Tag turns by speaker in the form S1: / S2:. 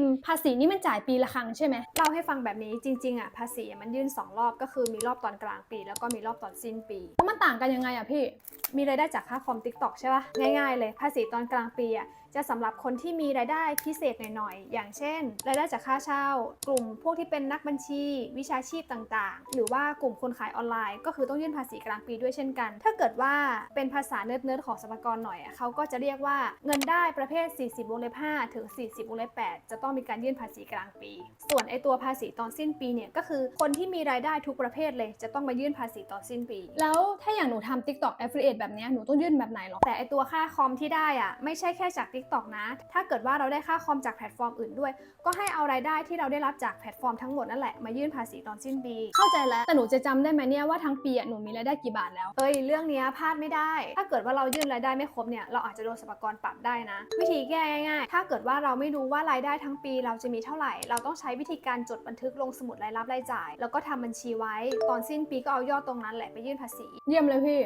S1: มภาษีนี่มันจ่ายปีละครั้งใช่ไหม
S2: เล่าให้ฟังแบบนี้จริงๆอะภาษีมันยื่น 2 รอบก็คือมีรอบตอนกลางปี แล้วก็มีรอบตอนสิ้นปี
S1: แล้วมันต่างกันยังไงอะพี่
S2: มีรายได้จากค่าคอมติ๊กต็อกใช่ปะง่ายๆเลย ภาษีตอนกลางปีอะ จะสำหรับคนที่มีรายได้พิเศษหน่อยๆ อย่างเช่น รายได้จากค่าเช่า กลุ่มพวกที่เป็นนักบัญชี วิชาชีพต่างๆ หรือว่ากลุ่มคนขายออนไลน์ ก็คือต้องยื่นภาษีกลางปีด้วยเช่นกัน ถ้าเกิดว่าเป็นภาษาเนิร์ดๆของสมกรหน่อย เขาก็จะเรียกว่าเงินได้ประเภท 40วงเล็บ5ถึง 40วงเล็บ8จะต้องมีการยื่นภาษีกลางปี ส่วนไอตัวภาษีตอนสิ้นปีเนี่ยก็คือคนที่มีรายได้ทุกประเภทเลย จะต้องมายื่นภาษีตอนสิ้นปี
S1: แล้วถ้าอย่างหนูทำ TikTok Affiliate แบบนี้หนูต้องยื่นแบบไหนหรอ
S2: แต่ไอตัวค่าคอมที่ได้อะไม่ใช่แค่จาก TikTok นะ ถ้าเกิดว่าเราได้ค่าคอมจากแพลตฟอร์มอื่นด้วย ก็ให้เอารายได้ที่เราได้รับจากแพลตฟอร์มทั้งหมดนั่นแหละมายื่นภาษีตอนสิ้นปี
S1: เข้าใจแล้ว แต่หนูจะจำได้ไหมเนี่ยว่าทั้งปีหนูมีรายได้กี่บาทแล้ว
S2: เอ้ยเรื่องนี้พลาดไม่ได้ ถ้าเกิดว่าเรายื่นรายได้ไม่ครบเนี่ยเราอาจจะโดนสรรพากรปรับได้นะ วิธีแก้ง่ายๆ ถ้าเกิดว่าเราไม่รู้ว่ารายได้ทั้งปี เราจะมีเท่าไหร่ เราต้องใช้วิธีการจดบันทึกลงสมุดรายรับรายจ่าย แล้วก็ทำบัญชีไว้ ตอนสิ้นปีก็เอายอดตรงนั้นแหละไปยื่นภาษี
S1: เยี่ยมเลยพี่